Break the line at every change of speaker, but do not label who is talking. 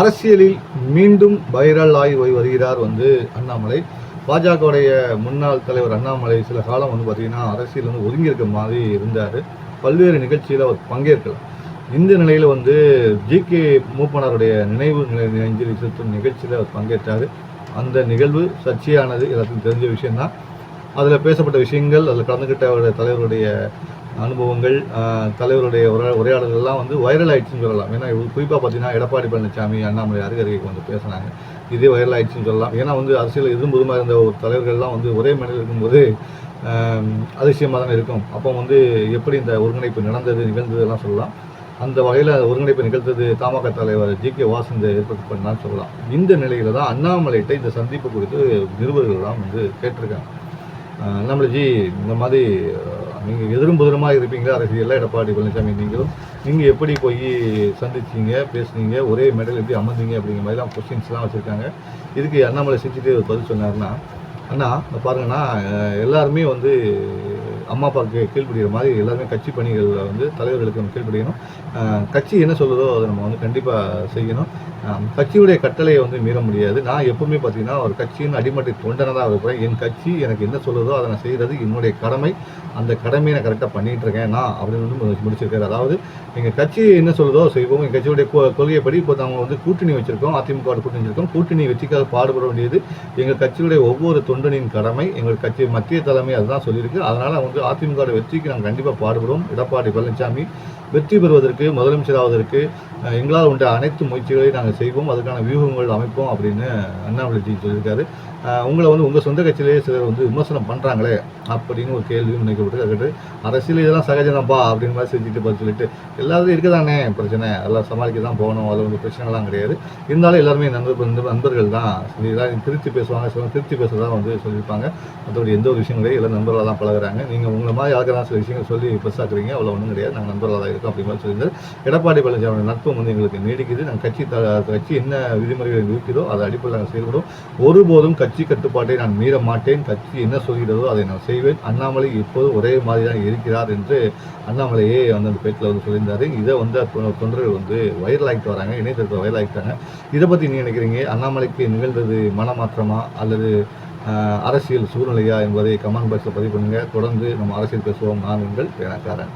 அரசியலில் மீண்டும் வைரல் ஆகி போய் வருகிறார் வந்து அண்ணாமலை. பாஜகவுடைய முன்னாள் தலைவர் அண்ணாமலை சில காலம் வந்து பார்த்தீங்கன்னா அரசியல் வந்து ஒதுங்கி இருக்க மாதிரி இருந்தார். பல்வேறு நிகழ்ச்சியில் அவர் பங்கேற்கலாம் இந்த நிலையில் வந்து ஜி கே மூப்பனாருடைய நினைவு நிலை அஞ்சலி செலுத்தும் நிகழ்ச்சியில் அவர் பங்கேற்றார். அந்த நிகழ்வு சர்ச்சையானது எல்லாத்துக்கும் தெரிஞ்ச விஷயம்தான். அதில் பேசப்பட்ட விஷயங்கள் அதில் கலந்துக்கிட்ட அவருடைய தலைவருடைய அனுபவங்கள் தலைவருடைய உரை உரையாடல்கள்லாம் வந்து வைரல் ஆயிடுச்சுன்னு சொல்லலாம். ஏன்னா குறிப்பாக பார்த்தீங்கன்னா எடப்பாடி பழனிசாமி அண்ணாமலை அருகருகைக்கு வந்து பேசுனாங்க. இதே வைரல் ஆயிடுச்சுன்னு சொல்லலாம். ஏன்னா வந்து அரசியல் எதுவும் புதுமாக இருந்த ஒரு தலைவர்கள்லாம் வந்து ஒரே மேடையில் இருக்கும்போது அதிசயமாக தானே இருக்கும். அப்போ வந்து எப்படி இந்த ஒருங்கிணைப்பு நடந்தது நிகழ்ந்ததுலாம் சொல்லலாம். அந்த வகையில் ஒருங்கிணைப்பு நிகழ்த்தது தமாக தலைவர் ஜி கே வாசந்த ஏற்பாடு பண்ணான்னு சொல்லலாம். இந்த நிலையில் தான் அண்ணாமலைகிட்ட இந்த சந்திப்பு குறித்து நிருபர்கள்லாம் வந்து கேட்டிருக்காங்க. அண்ணாமலை அண்ணாமலைஜி இந்த மாதிரி நீங்கள் எதிரும் புதிரமாக இருப்பீங்களா? அரசியலில் எடப்பாடி பழனிசாமி நீங்களும். நீங்கள் எப்படி போய் சந்திச்சிங்க பேசுனீங்க ஒரே மெடல் எப்படி அமர்ந்தீங்க அப்படிங்கிற மாதிரிலாம் கொஸ்டின்ஸ்லாம் வச்சுருக்காங்க. இதுக்கு அண்ணாமலை செஞ்சுட்டு ஒரு பதில் சொன்னார்னா அண்ணா இந்த பாருங்கண்ணா எல்லாருமே வந்து அம்மா அப்பாவுக்கு கீழ்ப்படுகிற மாதிரி எல்லாருமே கட்சி பணிகளில் வந்து தலைவர்களுக்கு நம்ம கீழ்ப்படியணும். கட்சி என்ன சொல்லுதோ அதை நம்ம வந்து கண்டிப்பாக செய்யணும். கட்சியுடைய கட்டளையை வந்து மீற முடியாது. நான் எப்பவுமே பார்த்தீங்கன்னா ஒரு கட்சியின் அடிமட்டை தொண்டனாக தான் இருக்கிறேன் என் கட்சி எனக்கு என்ன சொல்லுதோ அதை நான் செய்கிறது என்னுடைய கடமை. அந்த கடமையை நான் கரெக்டாக பண்ணிட்டு இருக்கேன். நான் அப்படின்னு வந்து முடிச்சிருக்காரு. அதாவது எங்கள் கட்சி என்ன சொல்லுதோ செய்வோம். எங்கள் கட்சியுடைய கொ- கொள்கைப்படி இப்போ நாங்கள் வந்து கூட்டணி வச்சிருக்கோம். அதிமுக கூட்டணி வச்சிருக்கோம். கூட்டணி வெற்றிக்காக பாடுபட வேண்டியது எங்கள் கட்சியுடைய ஒவ்வொரு தொண்டனின் கடமை. எங்கள் கட்சி மத்திய தலைமை அதுதான் சொல்லியிருக்கு. அதனால் வந்து அதிமுக வெற்றிக்கு நாங்கள் கண்டிப்பாக பாடுபடுவோம். எடப்பாடி பழனிசாமி வெற்றி பெறுவதற்கு முதலமைச்சராவதற்கு எங்களால் உண்ட அனைத்து முயற்சிகளையும் நாங்கள் செய்வோம் அதுக்கான வியூகங்கள் அமைப்போம் அப்படின்னு அண்ணாமலைஜி சொல்லியிருக்காரு. உங்களை வந்து உங்கள் சொந்த கட்சியிலேயே சிலர் வந்து விமர்சனம் பண்ணுறாங்களே அப்படின்னு ஒரு கேள்வியும் நினைக்கப்பட்டு அதுக்கு அரசியல் இதெல்லாம் சகஜதான்ப்பா அப்படின்னு மாதிரி செஞ்சுட்டு பதில் சொல்லிட்டு எல்லாரும் இருக்குதானே பிரச்சனை. எல்லாம் சமாளிக்க தான் போகணும். அதில் வந்து பிரச்சனைலாம் கிடையாது. இருந்தாலும் எல்லாருமே நண்பர் நண்பர்கள் தான். இதெல்லாம் திருத்தி பேசுவாங்க சில திருத்தி பேசுகிறதா வந்து சொல்லியிருப்பாங்க. மற்றபடி எந்த ஒரு விஷயம் கிடையாது எல்லாம் நண்பர்களாக தான் பழகுறாங்க. நீங்கள் உங்களை மாதிரி யாருக்கெல்லாம் சில விஷயங்கள் சொல்லி பெருசாக்குறீங்க. அவ்வளோ ஒன்றும் கிடையாது. நாங்கள் நண்பர்களாக தான் இருக்கோம் அப்படி மாதிரி சொல்லியிருந்தார். எடப்பாடி பழனிசாமி நட்பு வந்து எங்களுக்கு நீடிக்குது. நாங்கள் கட்சி த கட்சி என்ன விதிமுறைகளை இருக்கிறதோ அதை அடிப்படையில் நாங்கள் செயல்படும் ஒருபோதும் கட்சி கட்டுப்பாட்டை நான் மீற மாட்டேன். கட்சி என்ன சொல்கிறதோ அதை நான் செய்வேன். அண்ணாமலை இப்போது ஒரே மாதிரி தான் இருக்கிறார் என்று அண்ணாமலையே வந்து அந்த பேட்டில் வந்து சொல்லியிருந்தார். இதை வந்து தொண்டர்கள் வந்து வைரல் ஆகிட்டு வராங்க. இணையதளத்தில் வைரல் ஆகிட்டாங்க இதை பற்றி நீ நினைக்கிறீங்க? அண்ணாமலைக்கு நிகழ்ந்தது மனமாற்றமா அல்லது அரசியல் சூழ்நிலையா என்பதை கமெண்ட் பாக்ஸில் பதிவு பண்ணுங்கள் தொடர்ந்து நம்ம அரசியல் பேசுவோம். நான் உங்கள் பேனக்காரன்.